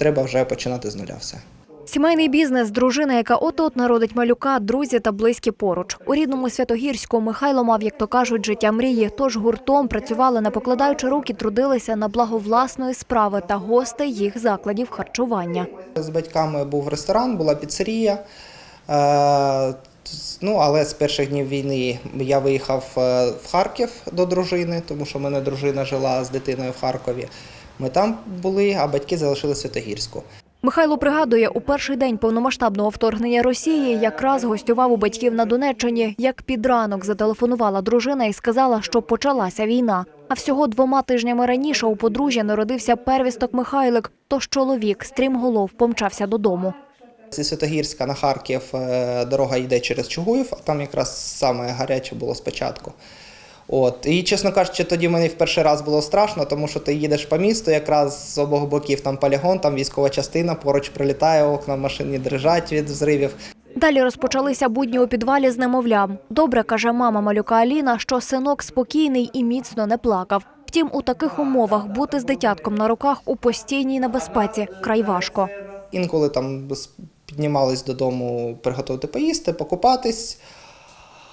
треба вже починати з нуля все. Сімейний бізнес, дружина, яка от-от народить малюка, друзі та близькі поруч. У рідному Святогірську Михайло мав, як то кажуть, життя мрії. Тож гуртом працювали, не покладаючи руки, трудилися на благо власної справи та гостей їх закладів харчування. З батьками був ресторан, була піцерія. Е, Ну, але з перших днів війни я виїхав е, в Харків до дружини, тому що в мене дружина жила з дитиною в Харкові. Ми там були, а батьки залишили Святогірську. Михайло пригадує, у перший день повномасштабного вторгнення Росії якраз гостював у батьків на Донеччині. Як під ранок зателефонувала дружина і сказала, що почалася війна. А всього двома тижнями раніше у подружжя народився первісток Михайлик. Тож чоловік стрімголов помчався додому. Зі Святогірська на Харків е, дорога йде через Чугуїв, а там якраз саме гаряче було спочатку. От. І, чесно кажучи, тоді мені в перший раз було страшно, тому що ти їдеш по місту, якраз з обох боків там полігон, там військова частина, поруч прилітає, окна машині дрижать від взривів. Далі розпочалися будні у підвалі з немовлям. Добре каже мама малюка Аліна, що синок спокійний і міцно не плакав. Втім, у таких умовах бути з дитятком на руках у постійній небезпеці край важко. Інколи там піднімались додому приготувати поїсти, покупатись.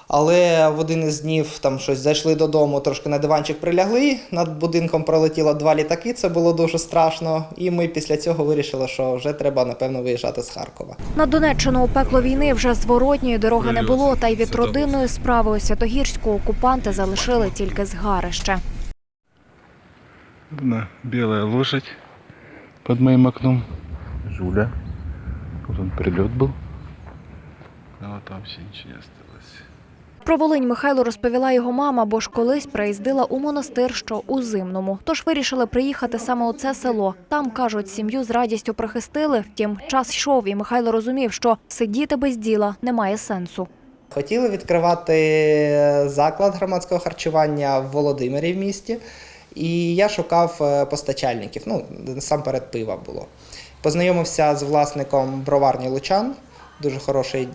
Але в один із днів там щось зайшли додому, трошки на диванчик прилягли. Над будинком пролетіло два літаки. Це було дуже страшно. І ми після цього вирішили, що вже треба напевно виїжджати з Харкова. На Донеччину у пекло війни вже зворотньої дороги не було, та й від родинної справи у Святогірську окупанти залишили тільки згарище. Одна белая лошадь под моим окном. Жуля. Вот он прилет был. А там все ничего не осталось. Про Волинь Михайло розповіла його мама, бо ж колись приїздила у монастир, що у Зимному. Тож вирішили приїхати саме у це село. Там, кажуть, сім'ю з радістю прихистили. Втім, час йшов, і Михайло розумів, що сидіти без діла немає сенсу. Хотіли відкривати заклад громадського харчування в Володимирі в місті. І я шукав е, постачальників. Ну, насамперед пива було. Познайомився з власником броварні Лучан, дуже хороший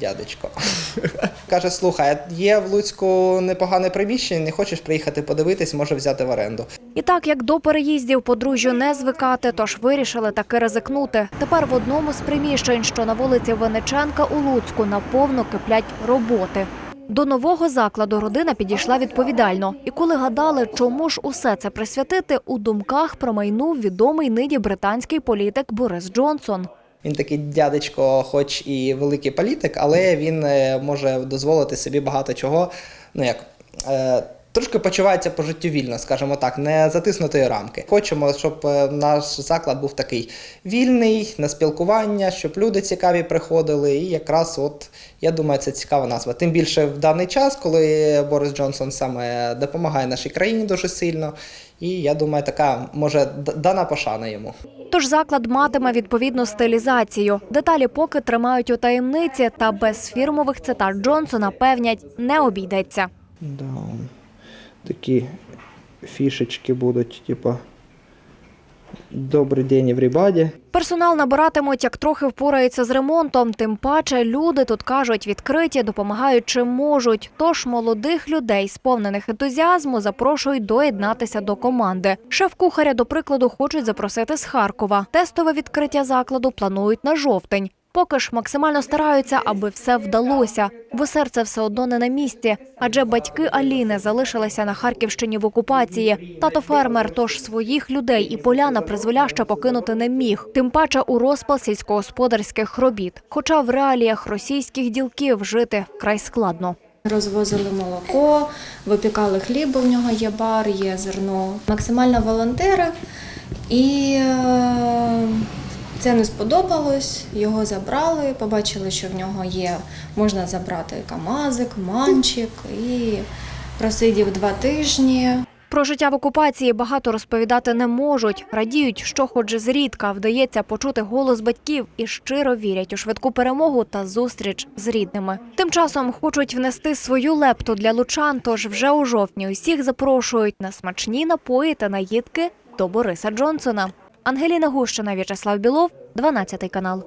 дядечко. Каже: слухай, є в Луцьку непогане приміщення, не хочеш приїхати подивитись, може взяти в оренду. І так як до переїздів подружжю не звикати, тож вирішили таки ризикнути. Тепер в одному з приміщень, що на вулиці Вениченка у Луцьку, наповно киплять роботи. До нового закладу родина підійшла відповідально. І коли гадали, чому ж усе це присвятити, у думках промайнув відомий нині британський політик Борис Джонсон. Він такий дядечко, хоч і великий політик, але він е, може дозволити собі багато чого. Ну як е, трошки почувається по життю вільно, скажімо так, не затиснутої рамки. Хочемо, щоб е, наш заклад був такий вільний на спілкування, щоб люди цікаві приходили. І якраз, от я думаю, це цікава назва. Тим більше в даний час, коли Борис Джонсон саме допомагає нашій країні дуже сильно. І я думаю, така може дана пошана йому. Тож заклад матиме відповідну стилізацію. Деталі поки тримають у таємниці, та без фірмових цитат Джонсона певнять не обійдеться. Да, такі фішечки будуть, типа Добрий день, everybody. Персонал набиратимуть, як трохи впорається з ремонтом. Тим паче люди тут кажуть відкриті, допомагають чим можуть. Тож молодих людей, сповнених ентузіазму, запрошують доєднатися до команди. Шеф-кухаря, до прикладу, хочуть запросити з Харкова. Тестове відкриття закладу планують на жовтень. Поки ж максимально стараються, аби все вдалося, бо серце все одно не на місці. Адже батьки Аліни залишилися на Харківщині в окупації. Тато фермер, тож своїх людей і поля на призволяще покинути не міг. Тим паче у розпал сільськогосподарських робіт. Хоча в реаліях російських ділків жити вкрай складно. Розвозили молоко, випікали хліб, в нього є бар, є зерно. Максимально волонтери. І е, це не сподобалось, його забрали, побачили, що в нього є, можна забрати камазик, манчик і просидів два тижні. Про життя в окупації багато розповідати не можуть. Радіють, що хоч зрідка вдається почути голос батьків і щиро вірять у швидку перемогу та зустріч з рідними. Тим часом хочуть внести свою лепту для лучан, тож вже у жовтні усіх запрошують на смачні напої та наїдки до Бориса Джонсона. Ангеліна Гущина, В'ячеслав Білов, 12 канал.